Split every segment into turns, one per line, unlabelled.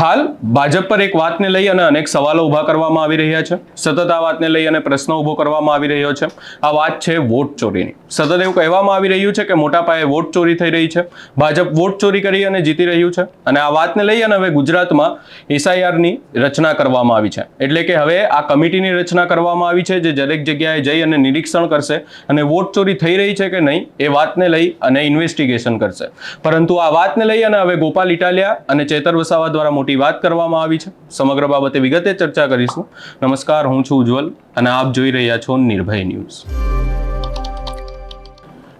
હાલ ભાજપ પર એક વાતને લઈ અને અનેક સવાલો ઊભા કરવામાં આવી રહ્યા છે. સતત આ વાતને લઈ અને પ્રશ્ન ઊભો કરવામાં આવી રહ્યો છે. આ વાત છે વોટ ચોરીની. સતત એવું કહેવામાં આવી રહ્યું છે કે મોટા પાયે વોટ ચોરી થઈ રહી છે. ભાજપ વોટ ચોરી કરી અને જીતી રહ્યું છે. અને આ વાતને લઈ અને હવે ગુજરાતમાં એસઆઈઆરની રચના કરવામાં આવી છે. એટલે કે હવે આ કમિટીની રચના કરવામાં આવી છે જે દરેક જગ્યાએ જઈ અને નિરીક્ષણ કરશે અને વોટ ચોરી થઈ રહી છે કે નહીં એ વાતને લઈ અને ઇન્વેસ્ટિગેશન કરશે. પરંતુ આ વાતને લઈ અને હવે ગોપાલ ઇટાલિયા અને ચેતર વસાવા દ્વારા મોટી વાત કરવામાં આવી છે. સમગ્ર બાબતે વિગતે ચર્ચા કરીશું. નમસ્કાર, હું છું ઉજ્જવલ અને આપ જોઈ રહ્યા છો નિર્ભય ન્યૂઝ.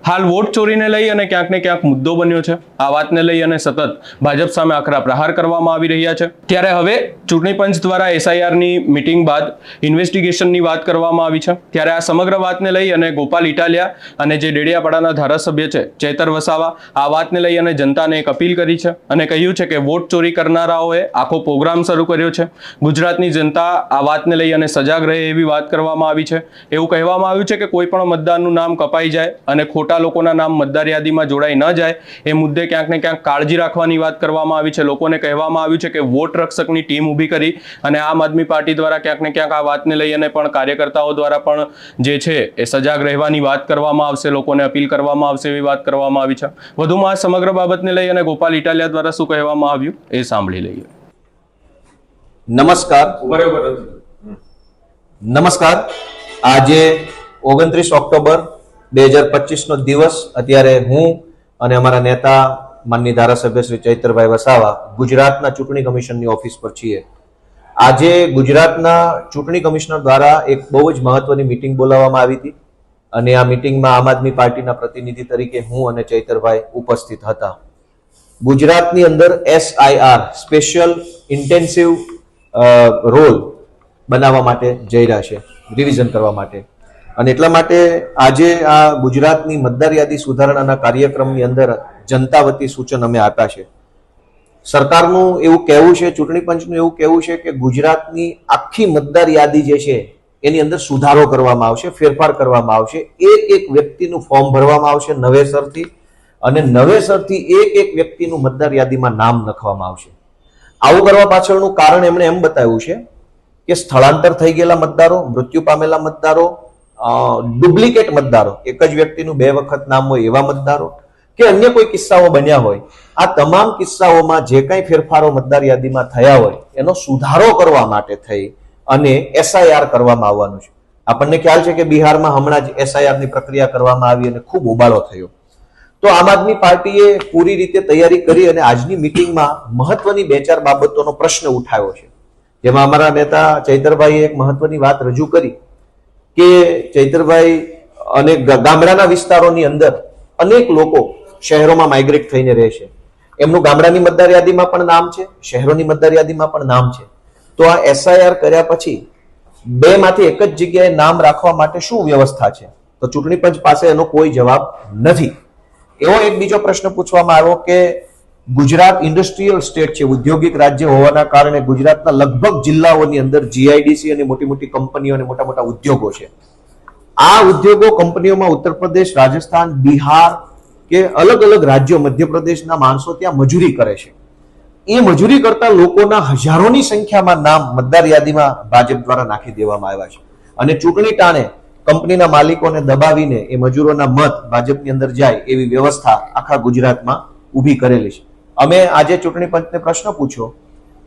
હાલ વોટ ચોરીને લઈ અને ક્યાંક ને ક્યાંક મુદ્દો બન્યો છે. આ વાતને લઈ અને સતત ભાજપ સામે આકરા પ્રહાર કરવામાં આવી રહ્યા છે. ત્યારે હવે ચૂંટણી પંચ દ્વારા એસઆઈઆરની મિટિંગ બાદ ઇન્વેસ્ટિગેશનની વાત કરવામાં આવી છે. ત્યારે આ સમગ્ર વાતને લઈ અને ગોપાલ ઇટાલિયા અને જે ડેડિયાપાડાના ધારાસભ્ય છે, ચેતર વસાવા, આ વાતને લઈ અને જનતાને એક અપીલ કરી છે અને કહ્યું છે કે વોટ ચોરી કરનારાઓએ આખો પ્રોગ્રામ શરૂ કર્યો છે. ગુજરાતની જનતા આ વાતને લઈ અને સજાગ રહે એવી વાત કરવામાં આવી છે. એવું કહેવામાં આવ્યું છે કે કોઈ પણ મતદાનનું નામ કપાઈ જાય અને ખોટા લોકોના નામ મતદાર યાદીમાં જોડાઈ ન જાય એ મુદ્દે ક્યાંક ને ક્યાંક કાળજી રાખવાની વાત કરવામાં આવી છે. લોકોને કહેવામાં આવ્યું છે કે વોટ રક્ષકની ટીમ ઊભી કરી અને આમ આદમી પાર્ટી દ્વારા ક્યાંક ને ક્યાંક આ વાતને લઈ અને પણ કાર્યકર્તાઓ દ્વારા પણ જે છે એ સજાગ રહેવાની વાત કરવામાં આવશે લોકોને અપીલ કરવામાં આવશે એવી વાત કરવામાં આવી છે. વધુમાં આ સમગ્ર બાબતને લઈ અને ગોપાલ ઇટાલિયા દ્વારા શું કહેવામાં આવ્યું એ સાંભળી લઈએ.
નમસ્કાર. નમસ્કાર. આજે ઓગણત્રીસ ઓક્ટોબર બે હજાર પચીસનો દિવસ અત્યારે હું અને અમારા નેતા માનની ધારાસભ્ય શ્રી ચૈત્રભાઈ વસાવા ગુજરાતના ચૂંટણી કમિશનની ઓફિસ પર છીએ. આજે ગુજરાતના ચૂંટણી કમિશનર દ્વારા એક બહુ જ મહત્વની મિટિંગ બોલાવવામાં આવી હતી અને આ મિટિંગમાં આમ આદમી પાર્ટીના પ્રતિનિધિ તરીકે હું અને ચૈતરભાઈ ઉપસ્થિત હતા. ગુજરાતની અંદર એસઆઈઆર સ્પેશિયલ ઇન્ટેન્સિવ રોલ બનાવવા માટે જઈ રહ્યા છે રિવિઝન કરવા માટે. અને એટલા માટે આજે આ ગુજરાતની મતદાર યાદી સુધારણાના કાર્યક્રમની અંદર જનતા વતી સૂચન અમે આપ્યા છે. સરકારનું એવું કહેવું છે, ચૂંટણી પંચનું એવું કહેવું છે કે ગુજરાતની આખી મતદાર યાદી જે છે, એની અંદર સુધારો કરવામાં આવશે, ફેરફાર કરવામાં આવશે. એક એક વ્યક્તિનું ફોર્મ ભરવામાં આવશે નવેસરથી અને નવેસરથી એક એક વ્યક્તિનું મતદાર યાદીમાં નામ લખવામાં આવશે. આવું કરવા પાછળનું કારણ એમણે એમ બતાવ્યું છે કે સ્થળાંતર થઈ ગયેલા મતદારો, મૃત્યુ પામેલા મતદારો ડુપ્લિકેટ મતદારો. એક જ વ્યક્તિનું બે વખત નામ હોય એવા મતદારો કે અન્ય કોઈ કિસ્સાઓ બન્યા હોય. આ તમામ કિસ્સાઓમાં જે કંઈ ફેરફારો મતદાર યાદીમાં થયા હોય, એનો સુધારો કરવા માટે થઈ અને એસઆઈઆર કરવામાં આવવાનું છે. આપણને ખ્યાલ છે કે બિહારમાં હમણાં જ એસઆઈઆરની પ્રક્રિયા કરવામાં આવી અને ખૂબ ઉબાળો થયો. તો આમ આદમી પાર્ટીએ પૂરી રીતે તૈયારી કરી અને આજની મિટિંગમાં મહત્વની બે ચાર બાબતોનો પ્રશ્ન ઉઠાવ્યો છે. જેમાં અમારા નેતા ચૈતરભાઈએ એક મહત્વની વાત રજૂ કરી. કે ચૈતરભાઈ અને ગામડાના વિસ્તારોની અંદર અનેક લોકો શહેરોમાં માઇગ્રેટ થઈને રહે છે. એમનું ગામડાની મતદાર યાદીમાં પણ નામ છે, શહેરોની મતદાર યાદીમાં પણ નામ છે. તો આ એસઆઈઆર કર્યા પછી બે માંથી એક જ જગ્યાએ નામ રાખવા માટે શું વ્યવસ્થા છે? તો ચૂંટણી પંચ પાસે એનો કોઈ જવાબ નથી. એવો એક બીજો પ્રશ્ન પૂછવામાં આવ્યો કે ગુજરાત ઇન્ડસ્ટ્રીયલ સ્ટેટ છે, ઉદ્યોગિક રાજ્ય હોવાના કારણે ગુજરાતના લગભગ જિલ્લાઓની અંદર જીઆઈડીસી અને મોટી મોટી કંપનીઓ અને મોટા મોટા ઉદ્યોગો છે. આ ઉદ્યોગો કંપનીઓમાં ઉત્તર પ્રદેશ, રાજસ્થાન, બિહાર કે અલગ અલગ રાજ્યો, મધ્યપ્રદેશના માણસો ત્યાં મજૂરી કરે છે. એ મજૂરી કરતા લોકોના હજારોની સંખ્યામાં નામ મતદાર યાદીમાં ભાજપ દ્વારા નાખી દેવામાં આવ્યા છે. અને ચૂંટણી ટાણે કંપનીના માલિકોને દબાવીને એ મજૂરોના મત ભાજપની અંદર જાય એવી વ્યવસ્થા આખા ગુજરાતમાં ઊભી કરેલી છે. અમે આજે ચૂંટણી પંચને પ્રશ્ન પૂછ્યો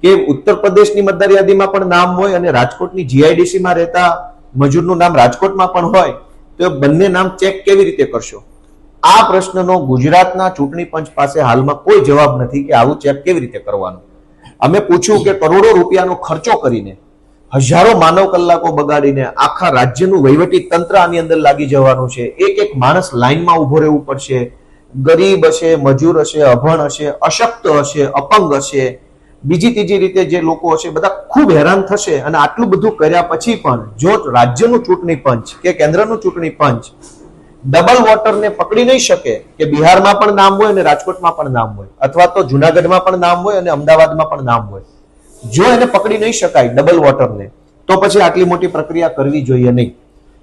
કે ઉત્તર પ્રદેશની મતદાર યાદીમાં પણ નામ હોય અને રાજકોટની જીઆઈડીસીમાં રહેતા મજૂરનું નામ રાજકોટમાં પણ હોય, તો બંને નામ ચેક કેવી રીતે કરશો? આ પ્રશ્નનો ગુજરાતના ચૂંટણી પંચ પાસે હાલમાં કોઈ જવાબ નથી કે આવું ચેક કેવી રીતે કરવાનું. અમે પૂછ્યું કે કરોડો રૂપિયાનો ખર્ચો કરીને હજારો માનવ કલાકો બગાડીને આખા રાજ્યનું વહીવટી તંત્ર આની અંદર લાગી જવાનું છે. એક એક માણસ લાઈનમાં ઊભો રહેવું પડશે. ગરીબ હશે, મજૂર હશે, અભણ હશે, અશક્ત હશે, અપંગ હશે, બીજી ત્રીજી રીતે જે લોકો હશે, બધા ખૂબ હેરાન થશે અને આટલું બધું કર્યા પછી પણ, જો રાજ્યનું ચૂંટણી પંચ કે કેન્દ્રનું ચૂંટણી પંચ ડબલ વોટરને પકડી નહીં શકે કે બિહારમાં પણ નામ હોય અને રાજકોટમાં પણ નામ હોય, અથવા તો જુનાગઢમાં પણ નામ હોય અને અમદાવાદમાં પણ નામ હોય, જો એને પકડી નહીં શકાય ડબલ વોટરને તો પછી આટલી મોટી પ્રક્રિયા કરવી જોઈએ નહીં.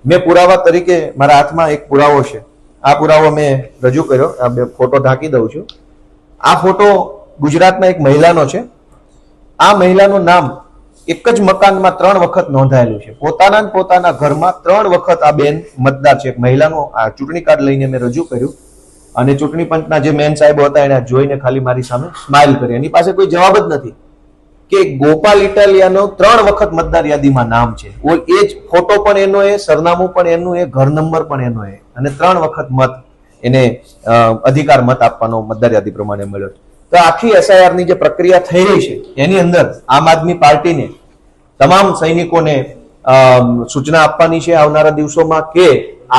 મેં પુરાવા તરીકે મારા હાથમાં એક પુરાવો છે. આ પુરાવો મેં રજૂ કર્યો, આ બે ફોટો ઢાંકી દઉં છું. આ ફોટો ગુજરાતમાં એક મહિલાનો છે. આ મહિલાનું નામ એક જ મકાનમાં ત્રણ વખત નોંધાયેલું છે. પોતાના પોતાના ઘરમાં ત્રણ વખત આ બેન મતદાર છે. એક મહિલાનું આ ચૂંટણી કાર્ડ લઈને મેં રજૂ કર્યું અને ચૂંટણી પંચના જે મેન સાહેબો હતા એને જોઈને ખાલી મારી સામે સ્માઇલ કરી. એની પાસે કોઈ જવાબ જ નથી કે ગોપાલ ઇટાલિયાનો ત્રણ વખત મતદાર યાદીમાં નામ છે. એ જ ફોટો પણ એનો એ, સરનામું પણ એનું એ, ઘર નંબર પણ એનો એ. અને ત્રણ વખત મત એને અધિકાર મત આપવાનો મતદાર યાદી પ્રમાણે મળ્યો તો આખી એસઆઈઆરની જે પ્રક્રિયા થઈ રહી છે, એની અંદર આમ આદમી પાર્ટીને તમામ સૈનિકોને સૂચના આપવાની છે આવનારા દિવસોમાં કે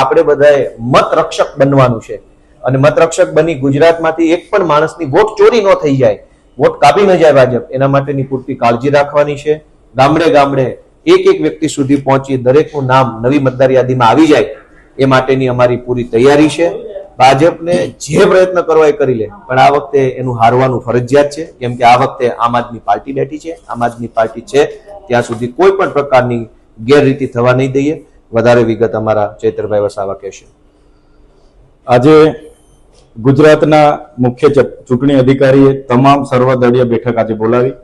આપણે બધાએ મત રક્ષક બનવાનું છે. અને મત રક્ષક બની ગુજરાતમાંથી એક પણ માણસની વોટ ચોરી ન થઈ જાય, વોટ કાપી ન જાય ભાજપ, એના માટેની પૂરતી કાળજી રાખવાની છે. ગામડે ગામડે એક એક વ્યક્તિ સુધી પહોંચી દરેકનું નામ નવી મતદાર યાદીમાં આવી જાય. એ માટેની અમારી પૂરી તૈયારી છે. ભાજપને જે પ્રયત્ન કરવા એ કરી લે, પણ આ વખતે એનું હારવાનું ફરજિયાત છે. કેમ કે આ વખતે આમ આદમી પાર્ટી બેઠી છે. આમ આદમી પાર્ટી છે. ત્યાં સુધી કોઈ પણ પ્રકારની ગેરરીતિ થવા નહીં દઈએ. વધારે વિગત અમારા ચૈતરભાઈ વસાવા કહેશે.
આજે ગુજરાતના મુખ્ય ચૂંટણી અધિકારીએ તમામ સર્વદળીય બેઠક આજે બોલાવી.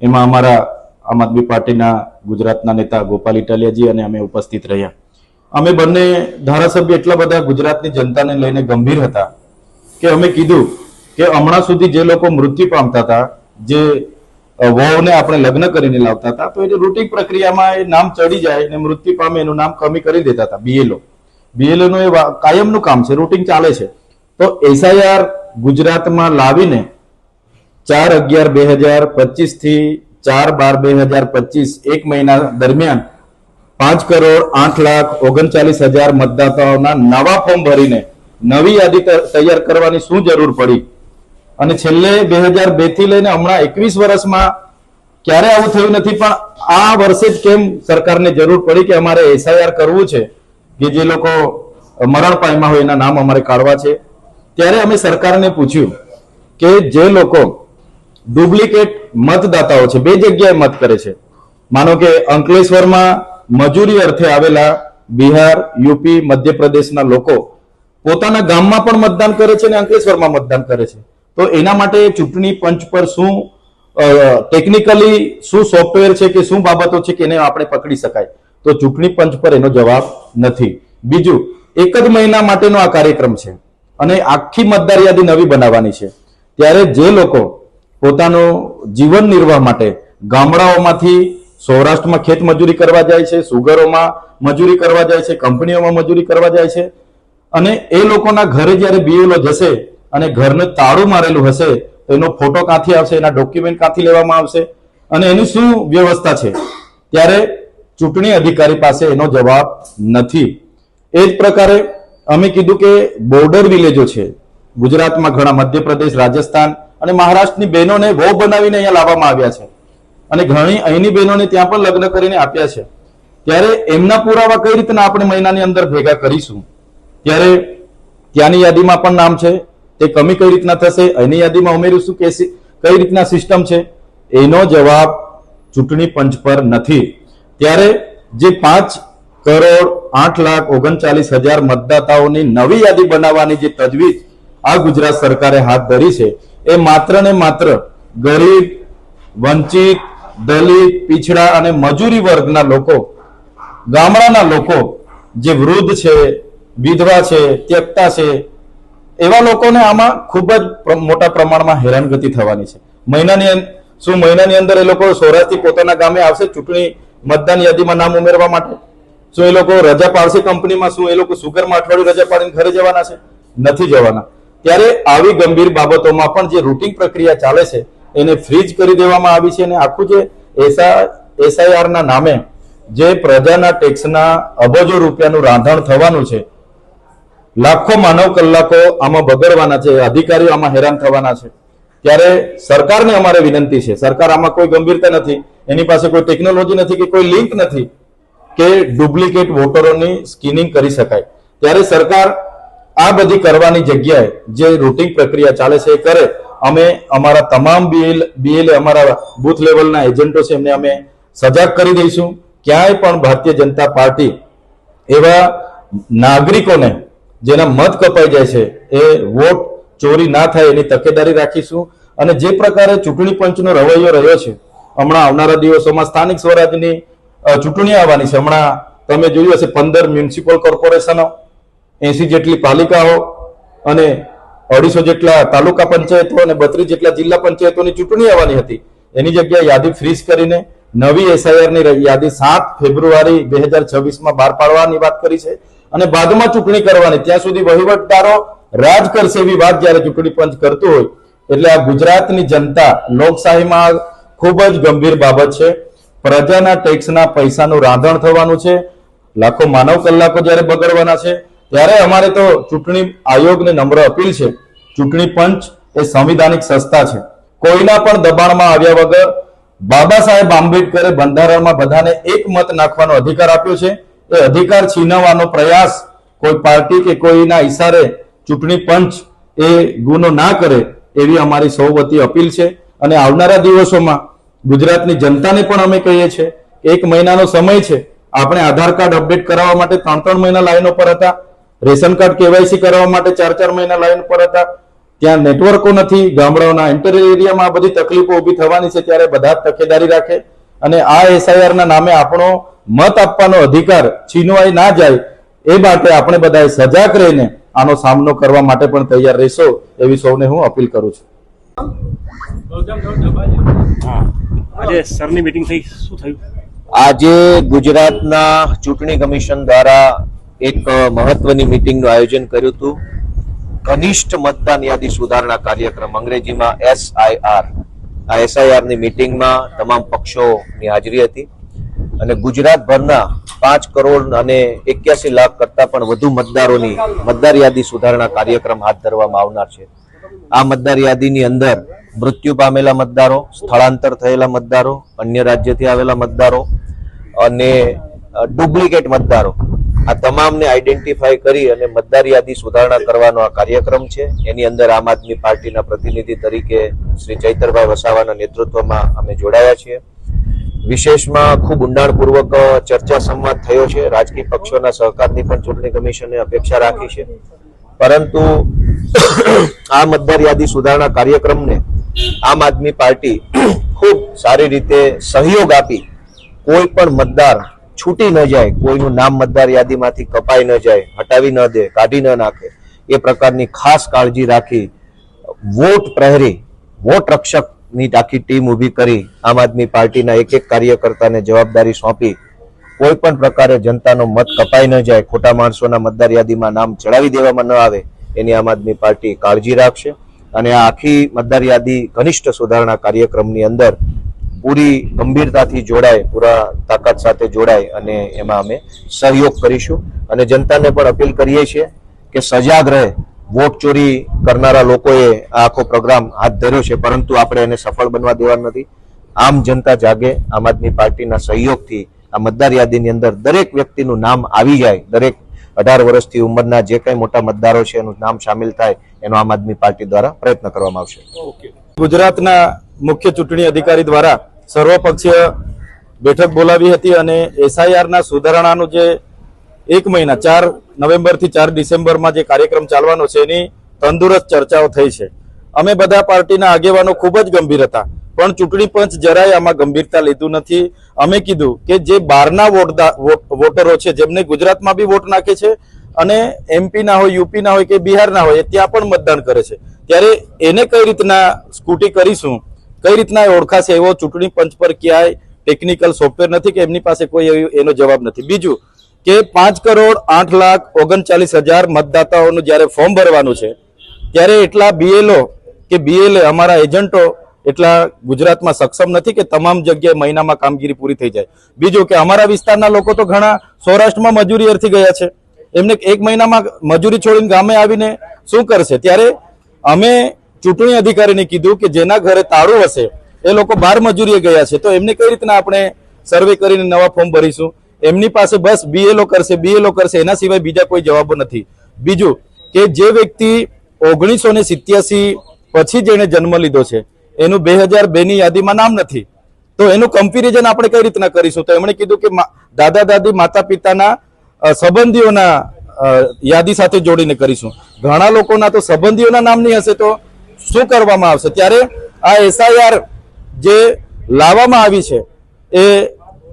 એમાં અમારા આમ આદમી પાર્ટીના ગુજરાતના નેતા ગોપાલ ઇટાલિયાજી અને અમે ઉપસ્થિત રહ્યા. અમે બંને ધારાસભ્ય એટલા બધા ગુજરાતની જનતાને લઈને ગંભીર હતા કે અમે કીધું કે હમણાં સુધી જે લોકો મૃત્યુ પામતા હતા, જે વહુને આપણે લગ્ન કરીને લાવતા હતા, તો એ રૂટિન પ્રક્રિયામાં એ નામ ચડી જાય અને મૃત્યુ પામે એનું નામ કમી કરી દેતા હતા બીએલઓ બીએલઓ નું એ કાયમનું કામ છે, રૂટિન ચાલે છે. તો એસઆઈઆર ગુજરાતમાં લાવીને ચાર અગિયાર બે હજાર પચીસથી ચાર બાર બે હજાર પચીસ એક મહિના દરમિયાન પાંચ કરોડ આઠ લાખ ઓગણચાલીસ હજાર મતદાતાઓના નવા ફોર્મ ભરીને નવી યાદી તૈયાર કરવાની શું જરૂર પડી? અને છેલ્લે બે હજાર બેથી લઈને હમણાં એકવીસ વર્ષમાં ક્યારે આવું થયું નથી? પણ આ વર્ષે જ કેમ સરકારને જરૂર પડી કે અમારે એસઆઈઆર કરવું છે? કે જે લોકો મરણ પામ્યા હોય એના નામ અમારે કાઢવા છે? ત્યારે અમે સરકારને પૂછ્યું કે જે લોકો ડુપ્લિકેટ મતદાતાઓ છે, બે જગ્યાએ મત કરે છે. માનો કે અંકલેશ્વરમાં મજૂરી અર્થે આવેલા બિહાર, યુપી, મધ્યપ્રદેશના લોકો પોતાના ગામમાં પણ મતદાન કરે છે અને અંકલેશ્વરમાં મતદાન કરે છે. તો એના માટે ચૂંટણી પંચ પર શું ટેકનિકલી શું સોફ્ટવેર છે કે શું બાબતો છે કે એને આપણે પકડી શકાય? તો ચૂંટણી પંચ પર એનો જવાબ નથી. બીજું, એક જ મહિના માટેનો આ કાર્યક્રમ છે અને આખી મતદાર યાદી નવી બનાવવાની છે. ત્યારે જે લોકો પોતાનો જીવન નિર્વાહ માટે ગામડાઓમાંથી સૌરાષ્ટ્રમાં ખેત મજૂરી કરવા જાય છે, સુગરોમાં મજૂરી કરવા જાય છે, કંપનીઓમાં મજૂરી કરવા જાય છે. અને એ લોકોના ઘરે જ્યારે બીએલઓ જશે અને ઘરને તાળું મારેલું હશે, તો એનો ફોટો કાંથી આવશે, એના ડોક્યુમેન્ટ કાંથી લેવામાં આવશે? અને એની શું વ્યવસ્થા છે? ત્યારે ચૂંટણી અધિકારી પાસે એનો જવાબ નથી. એ જ પ્રકારે અમે કીધું કે બોર્ડર વિલેજો છે. ગુજરાતમાં ઘણા મધ્યપ્રદેશ, રાજસ્થાન અને મહારાષ્ટ્રની બહેનોને વહુ બનાવીને અહીંયા લાવવામાં આવ્યા છે. અને ઘણી અહીંની બહેનોને ત્યાં પણ લગ્ન કરીને આપ્યા છે. ત્યારે એમના પુરાવા કઈ રીતના આપણે મહિનાની અંદર ભેગા કરીશું? ત્યારે ત્યાંની યાદીમાં પણ નામ છે, તે કમી કઈ રીતના થશે, અહીંની યાદીમાં ઉમેરીશું કે કઈ રીતના સિસ્ટમ છે? એનો જવાબ ચૂંટણી પંચ પર નથી. ત્યારે જે પાંચ કરોડ આઠ લાખ ઓગણચાલીસ હજાર મતદાતાઓની નવી યાદી બનાવવાની જે તજવીજ આ ગુજરાત સરકારે હાથ ધરી છે, એ માત્ર ને માત્ર ગરીબ, વંચિત દલિત, પીછડા અને મજૂરી વર્ગના લોકો, ગામડાના લોકો જે વૃદ્ધ છે, વિધવા છે, ત્યક્તા છે, એવા લોકોને આમાં ખૂબ જ મોટા પ્રમાણમાં હેરાનગતિ થવાની છે. મહિનાની શું મહિનાની અંદર એ લોકો સૌરાષ્ટ્રથી પોતાના ગામે આવશે ચૂંટણી મતદાન યાદીમાં નામ ઉમેરવા માટે? શું એ લોકો રજા પાડશે કંપનીમાં? શું એ લોકો સુગરમાં અઠવાડિયું રજા પાડીને ઘરે જવાના છે? નથી જવાના. ત્યારે આવી ગંભીર બાબતોમાં પણ જે રૂટિન પ્રક્રિયા ચાલે છે એને ફ્રીજ કરી દેવામાં આવી છે અને આખું જે એસઆ એસઆઈઆર ના નામે જે પ્રજાના ટેક્સના અબજો રૂપિયાનું રાંધણ થવાનું છે, લાખો માનવ કલાકો આમાં બગડવાના છે, અધિકારીઓ આમાં હેરાન થવાના છે. ત્યારે સરકારને અમારે વિનંતી છે, સરકાર આમાં કોઈ ગંભીરતા નથી, એની પાસે કોઈ ટેકનોલોજી નથી કે કોઈ લિંક નથી કે ડુપ્લિકેટ વોટરોની સ્કીનિંગ કરી શકાય. ત્યારે સરકાર આ બધી કરવાની જગ્યાએ જે રૂટિંગ પ્રક્રિયા ચાલે છે એ કરે. અમે અમારા તમામ બીએલ બીએલએ અમારા બુથ લેવલના એજન્ટો છે, એમને અમે સજાગ કરી દઈશું. ક્યાંય પણ ભારતીય જનતા પાર્ટી એવા નાગરિકોને જેના મત કપાઈ જાય છે, એ વોટ ચોરી ના થાય એની તકેદારી રાખીશું. અને જે પ્રકારે ચૂંટણી પંચનો રવૈયો રહ્યો છે, હમણાં આવનારા દિવસોમાં સ્થાનિક સ્વરાજની ચૂંટણી આવવાની છે. હમણાં તમે જોયું હશે, પંદર મ્યુનિસિપલ કોર્પોરેશનો એસી જેટલી પાલિકાઓ અને અઢીસો જેટલા તાલુકા પંચાયતો અને બત્રીસ જેટલા જિલ્લા પંચાયતોની ચૂંટણી આવવાની હતી. એની જગ્યાએ યાદી ફ્રીઝ કરીને નવી એસઆઈઆરની યાદી સાત ફેબ્રુઆરી બે હજાર છવ્વીસમાં બહાર પાડવાની વાત કરી છે અને બાદમાં ચૂંટણી કરવાની. ત્યાં સુધી વહીવટદારો રાજ કરશે એવી વાત જ્યારે ચૂંટણી પંચ કરતું હોય. એટલે આ ગુજરાતની જનતા લોકશાહીમાં ખૂબ જ ગંભીર બાબત છે. પ્રજાના ટેક્સના પૈસાનું રાંધણ થવાનું છે. લાખો માનવ કલાકો જ્યારે બગડવાના છે. ત્યારે અમારે તો ચૂંટણી આયોગને નમ્ર અપીલ છે. ચૂંટણી પંચ એ સંવિધાનિક સંસ્થા છે. કોઈના પણ દબાણમાં આવ્યા વગર બાબા સાહેબ આંબેડકરે બંધારણમાં બધાને એક મત નાખવાનો અધિકાર આપ્યો છે. એ અધિકાર છીનવવાનો પ્રયાસ કોઈ પાર્ટી કે કોઈના ઈશારે ચૂંટણી પંચ એ ગુનો ના કરે એવી અમારી સૌ વતી અપીલ છે. અને આવનારા દિવસોમાં ગુજરાતની જનતાને પણ અમે કહીએ છીએ, એક મહિનાનો સમય છે. આપણે આધાર કાર્ડ અપડેટ કરાવવા માટે ત્રણ ત્રણ મહિના લાઈનો પર હતા. રેશન કાર્ડ કેવાયસી કરાવવા માટે ચાર ચાર મહિના લાઈન પર હતા. ત્યાં નેટવર્કો નથી ગામડાઓના ઇન્ટરિયર એરિયામાં આ બધી તકલીફો ઊભી થવાની છે ત્યારે બધા તકેદારી રાખે અને આ એસઆઈઆર ના નામે આપણો મત આપવાનો અધિકાર છીનવાઈ ના જાય એ માટે આપણે બધાએ સજાગ રહીને આનો સામનો કરવા માટે પણ તૈયાર રહેશો એવી સૌને હું અપીલ કરું છું.
આજે સરની મીટિંગ થઈ. શું થયું?
આજે ગુજરાતના ચૂંટણી કમિશન દ્વારા એક મહત્વની મીટિંગનું આયોજન કર્યું હતું. કનિષ્ઠ મતદાન યાદી સુધારણા કાર્યક્રમ અંગ્રેજીમાં એસઆઈઆર આ એસઆઈઆરની મીટિંગમાં તમામ પક્ષોની હાજરી હતી. અને ગુજરાતભરના પાંચ કરોડ અને એક્યાસી લાખ કરતા પણ વધુ મતદારોની મતદાર યાદી સુધારણા કાર્યક્રમ હાથ ધરવામાં આવનાર છે. આ મતદાર યાદીની અંદર મૃત્યુ પામેલા મતદારો, સ્થળાંતર થયેલા મતદારો, અન્ય રાજ્યથી આવેલા મતદારો અને ડુપ્લિકેટ મતદારો આ તમામને આઈડેન્ટિફાઈ કરી અને મતદાર યાદી સુધારણા કરવાનો આ કાર્યક્રમ છે. એની અંદર આમ આદમી પાર્ટીના પ્રતિનિધિ તરીકે શ્રી ચૈતરભાઈ વસાવાના નેતૃત્વમાં અમે જોડાયા છીએ. વિશેષમાં ખૂબ ઊંડાણપૂર્વક ચર્ચા સંવાદ થયો છે. રાજકીય પક્ષોના સહકારની પણ ચૂંટણી કમિશને અપેક્ષા રાખી છે. પરંતુ આ મતદાર યાદી સુધારણા કાર્યક્રમને આમ આદમી પાર્ટી ખૂબ સારી રીતે સહયોગ આપી કોઈ પણ મતદાર છૂટી ન જાય, કોઈનું નામ મતદાર યાદીમાંથી કપાઈ ન જાય, હટાવી ન દે, કાઢી ન નાખે, એ પ્રકારની ખાસ કાળજી રાખી વોટ પ્રહરી, વોટ રક્ષકની આખી ટીમ ઊભી કરી આમ આદમી પાર્ટીના એક એક કાર્યકર્તાને જવાબદારી સોંપી. કોઈ પણ પ્રકારે જનતાનો મત કપાઈ ન જાય, ખોટા માણસોના મતદાર યાદીમાં નામ ચડાવી દેવામાં ન આવે, એની આમ આદમી પાર્ટી કાળજી રાખશે. અને આ આખી મતદાર યાદી ઘનિષ્ઠ સુધારણા કાર્યક્રમની અંદર પૂરી ગંભીરતાથી જોડાય, પૂરા તાકાત સાથે જોડાય અને એમાં અમે સહયોગ કરીશું. અને જનતાને પણ અપીલ કરીએ છીએ કે સજાગ રહે. વોટ ચોરી કરનારા લોકોએ આ આખો પ્રોગ્રામ હાથ ધર્યો છે, પરંતુ આપણે એને સફળ બનવા દેવા નથી. આમ જનતા જાગે, આમ આદમી પાર્ટીના સહયોગથી આ મતદાર યાદીની અંદર દરેક વ્યક્તિનું નામ આવી જાય. દરેક અઢાર વર્ષથી ઉંમરના જે કઈ મોટા મતદારો છે, એનું નામ સામેલ થાય, એનો આમ આદમી પાર્ટી દ્વારા પ્રયત્ન કરવામાં આવશે.
ગુજરાતના મુખ્ય ચૂંટણી અધિકારી દ્વારા સર્વપક્ષીય બેઠક બોલાવી હતી અને એસઆઈઆરના સુધારણાનું જે એક મહિના, ચાર નવેમ્બરથી ચાર ડિસેમ્બરમાં જે કાર્યક્રમ ચાલવાનો છે, એની તંદુરસ્ત ચર્ચાઓ થઈ છે. અમે બધા પાર્ટીના આગેવાનો ખૂબ જ ગંભીર હતા, પણ ચૂંટણી પંચ જરાય આમાં ગંભીરતા લીધું નથી. અમે કીધું કે જે બહારના વોટરો છે, જેમને ગુજરાતમાં બી વોટ નાખે છે અને એમપી ના હોય, યુપી ના હોય કે બિહાર ના હોય ત્યાં પણ મતદાન કરે છે. ત્યારે એને કઈ રીતના સ્કૂટી કરીશું કઈ રીતના ઓળખાશે એવો ચૂંટણી પંચ પર ક્યાંય ટેકનિકલ સોફ્ટવેર નથી કે એમની પાસે કોઈ એનો જવાબ નથી. બીજું કે પાંચ કરોડ આઠ લાખ ઓગણચાલીસ હજાર મતદાતાઓનું જ્યારે ફોર્મ ભરવાનું છે, ત્યારે એટલા બીએલઓ કે બીએલએ અમારા એજન્ટો એટલા ગુજરાતમાં સક્ષમ નથી કે તમામ જગ્યાએ મહિનામાં કામગીરી પૂરી થઈ જાય. બીજું કે અમારા વિસ્તારના લોકો તો ઘણા સૌરાષ્ટ્રમાં મજૂરી અર્થી ગયા છે. એમને એક મહિનામાં મજૂરી છોડીને ગામે આવીને શું કરશે? ત્યારે અમે ચૂંટણી અધિકારીને કીધું કે જેના ઘરે તાળું હશે, એ લોકો બાર મજૂરીએ ગયા છે. તો એમને કઈ રીતના આપણે સર્વે કરીને નવા ફોર્મ ભરીશું? એમની પાસે બસ બીએલઓ કરશે બીએલઓ કરશે, એના સિવાય બીજા કોઈ જવાબો નથી. બીજું કે જે વ્યક્તિ ઓગણીસો ને સિત્યાસી પછી જેને જન્મ લીધો છે, એનું બે હજાર બે ની યાદીમાં નામ નથી. તો એનું કમ્પેરિઝન આપણે કઈ રીતના કરીશું? તો એમણે કીધું કે દાદા દાદી, માતા પિતાના સંબંધીઓના યાદી સાથે જોડીને કરીશું. ઘણા લોકોના તો સંબંધીઓના નામ નહીં હશે તો શું કરવામાં આવશે? ત્યારે આ એસઆઈઆર જે લાવવામાં આવી છે, એ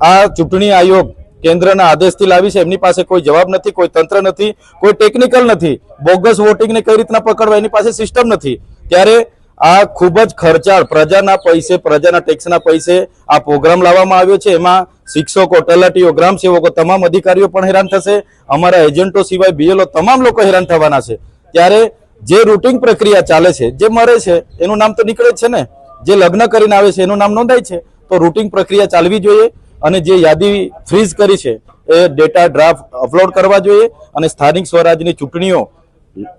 આ ચૂંટણી આયોગ કેન્દ્રના આદેશથી લાવી છે. એમની પાસે કોઈ જવાબ નથી, કોઈ તંત્ર નથી, કોઈ ટેકનિકલ નથી. બોગસ વોટિંગને કઈ રીતના પકડવા એની પાસે સિસ્ટમ નથી. ત્યારે આ ખૂબ જ ખર્ચાળ, પ્રજાના પૈસે, પ્રજાના ટેક્સના પૈસે આ પ્રોગ્રામ લાવવામાં આવ્યો છે. એમાં શિક્ષકો, તલાટીઓ, ગ્રામ સેવકો, તમામ અધિકારીઓ પણ હેરાન થશે. અમારા એજન્ટો સિવાય બીએલઓ તમામ લોકો હેરાન થવાના છે. ત્યારે જે રૂટિંગ પ્રક્રિયા ચાલે છે, જે મરે છે, એનું નામ તો નીકળે છે ને? જે લગ્ન કરીને આવે છે, એનું નામ નોંધાય છે? તો રૂટિંગ પ્રક્રિયા ચાલવી જોઈએ અને જે યાદી ફ્રીઝ કરી છે, એ ડેટા ડ્રાફ્ટ અપલોડ કરવા જોઈએ અને સ્થાનિક સ્વરાજની ચૂંટણીઓ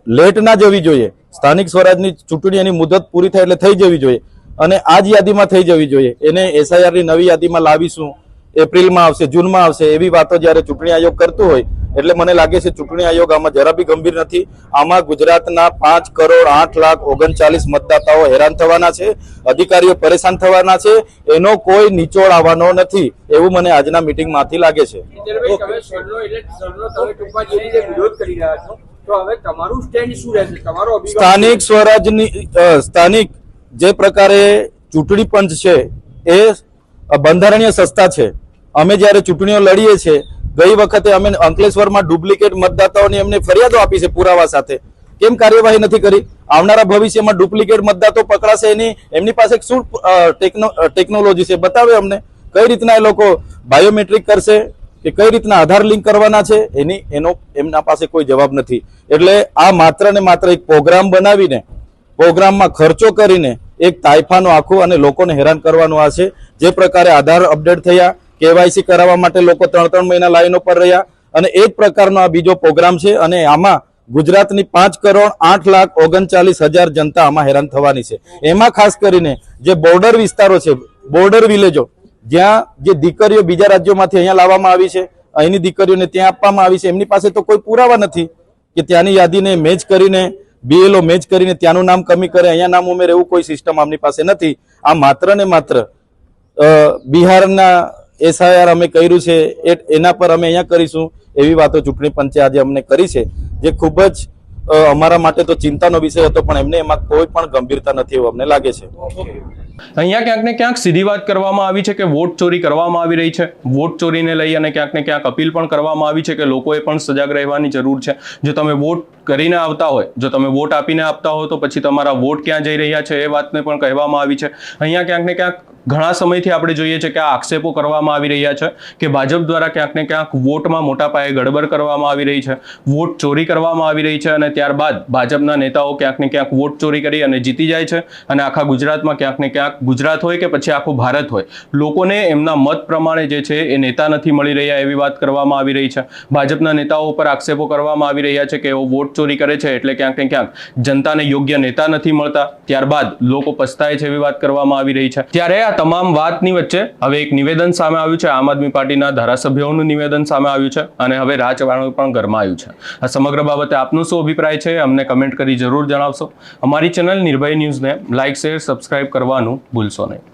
લેટ ના જવી જોઈએ. સ્થાનિક સ્વરાજની ચૂંટણીની મુદત પૂરી થાય એટલે થઈ જવી જોઈએ. અને આ જ યાદીમાં થઈ જવી જોઈએ. એને એસઆઈઆરની નવી યાદીમાં લાવીશું. એપ્રિલમાં આવશે જૂનમાં આવશે એવી વાતો જ્યારે ચૂંટણી આયોગ કરતું હોય એટલે મને લાગે છે ચૂંટણી આયોગ આમાં જરા બી ગંભીર નથી. આમાં ગુજરાતના પાંચ કરોડ આઠ લાખ ઓગણચાલીસ મતદાતાઓ હેરાન થવાના છે અધિકારીઓ પરેશાન થવાના છે એનો કોઈ નિચોડ આવવાનો નથી એવું મને આજના મિટિંગમાંથી લાગે છે. સ્થાનિક સ્વરાજની સ્થાનિક જે પ્રકારે ચૂંટણી પંચ છે એ બંધારણીય સંસ્થા છે. અમે જ્યારે ચૂંટણીઓ લડીએ છીએ, ગઈ વખતે અમે અંકલેશ્વરમાં ડુપ્લિકેટ મતદાતાઓની એમને ફરિયાદો આપી છે પુરાવા સાથે. કેમ કાર્યવાહી નથી કરી? આવનારા ભવિષ્યમાં ડુપ્લિકેટ મતદાતો પકડાશે એની એમની પાસે શું ટેકનો- ટેકનોલોજી છે? બતાવે અમને. કઈ રીતના એ લોકો બાયોમેટ્રિક કરશે? કે કઈ રીતના આધાર લિંક કરવાના છે? એની, એનો, એમના પાસે કોઈ જવાબ નથી. એટલે આ માત્ર ને માત્ર એક પ્રોગ્રામ બનાવીને, પ્રોગ્રામમાં ખર્ચો કરીને એક તાઇફાનું આખું અને લોકોને હેરાન કરવાનું આ છે. જે પ્રકારે આધાર અપડેટ થયા, કેવાયસી કરાવવા માટે લોકો ત્રણ ત્રણ મહિના લાઈનો પર રહ્યા અને એ જ પ્રકારનો આ બીજો પ્રોગ્રામ છે અને આમાં ગુજરાતની પાંચ કરોડ આઠ લાખ ઓગણચાલીસ હજાર જનતા આમાં હેરાન થવાની છે. એમાં ખાસ કરીને જે બોર્ડર વિસ્તારો છે, બોર્ડર વિલેજો, જ્યાં જે દીકરીઓ બીજા રાજ્યોમાંથી અહીંયા લાવવામાં આવી છે, અહીંની દીકરીઓને ત્યાં આપવામાં આવી છે, એમની પાસે તો કોઈ પુરાવા નથી કે ત્યાંની યાદીને મેચ કરીને બીએલઓ મેચ કરીને ત્યાંનું નામ કમી કરે, અહીંયા નામ ઉમેરે એવું કોઈ સિસ્ટમ આમની પાસે નથી. આ માત્ર ને માત્ર બિહારના એસઆઈઆર અમે કર્યું છે, એ- એના પર અમે અહીંયા કરીશું એવી વાતો ચૂંટણી પંચે આજે અમને કરી છે, જે ખૂબ જ અમારા માટે તો ચિંતાનો વિષય હતો, પણ એમને એમાં કોઈ પણ ગંભીરતા નથી એવું અમને લાગે છે.
અહીંયા ક્યાંક ને ક્યાંક સીધી વાત કરવામાં આવી છે કે વોટ ચોરી કરવામાં આવી રહી છે. વોટ ચોરીને લઈ અને ક્યાંક ને ક્યાંક અપીલ પણ કરવામાં આવી છે કે લોકોએ પણ સજાગ રહેવાની જરૂર છે. જો તમે વોટ કરીને આવતા હોય, જો તમે વોટ આપીને આપતા હો તો પછી તમારા વોટ ક્યાં જઈ રહ્યા છે એ વાતને પણ કહેવામાં આવી છે. અહીંયા ક્યાંક ને ક્યાંક ઘણા સમયથી આપણે જોઈએ છે કે આ આક્ષેપો કરવામાં આવી રહ્યા છે કે ભાજપ દ્વારા ક્યાંક ને ક્યાંક વોટમાં મોટા પાયે ગડબડ કરવામાં આવી રહી છે, વોટ ચોરી કરવામાં આવી રહી છે અને ત્યારબાદ ભાજપના નેતાઓ ક્યાંક ને ક્યાંક વોટ ચોરી કરી અને જીતી જાય છે અને આખા ગુજરાતમાં ક્યાંક ને ક્યાંક ગુજરાત હોય કે પછી આખું ભારત હોય. લોકોને એમના મત પ્રમાણે જે છે એ નેતા નથી મળી રહ્યા એવી વાત કરવામાં આવી રહી છે. ભાજપના નેતાઓ ઉપર આક્ષેપો કરવામાં આવી રહ્યા છે કે એઓ વોટ ચોરી કરે છે એટલે ક્યાંક ને ક્યાંક જનતાને યોગ્ય નેતા નથી મળતા. ત્યારબાદ લોકો પસ્તાય છે એવી વાત કરવામાં આવી રહી છે. ત્યારે આ તમામ વાતની વચ્ચે હવે એક નિવેદન સામે આવ્યું છે. આમ આદમી પાર્ટીના ધારાસભ્યોનું નિવેદન સામે આવ્યું છે અને હવે રાજકારણ પણ ગરમાયું છે. આ સમગ્ર બાબતે આપનો શું અભિપ્રાય છે અમને કમેન્ટ કરી જરૂર જણાવશો. અમારી ચેનલ નિર્ભય ન્યૂઝને લાઇક શેર, સબસ્ક્રાઇબ કરવાનું ભૂલશો નહીં.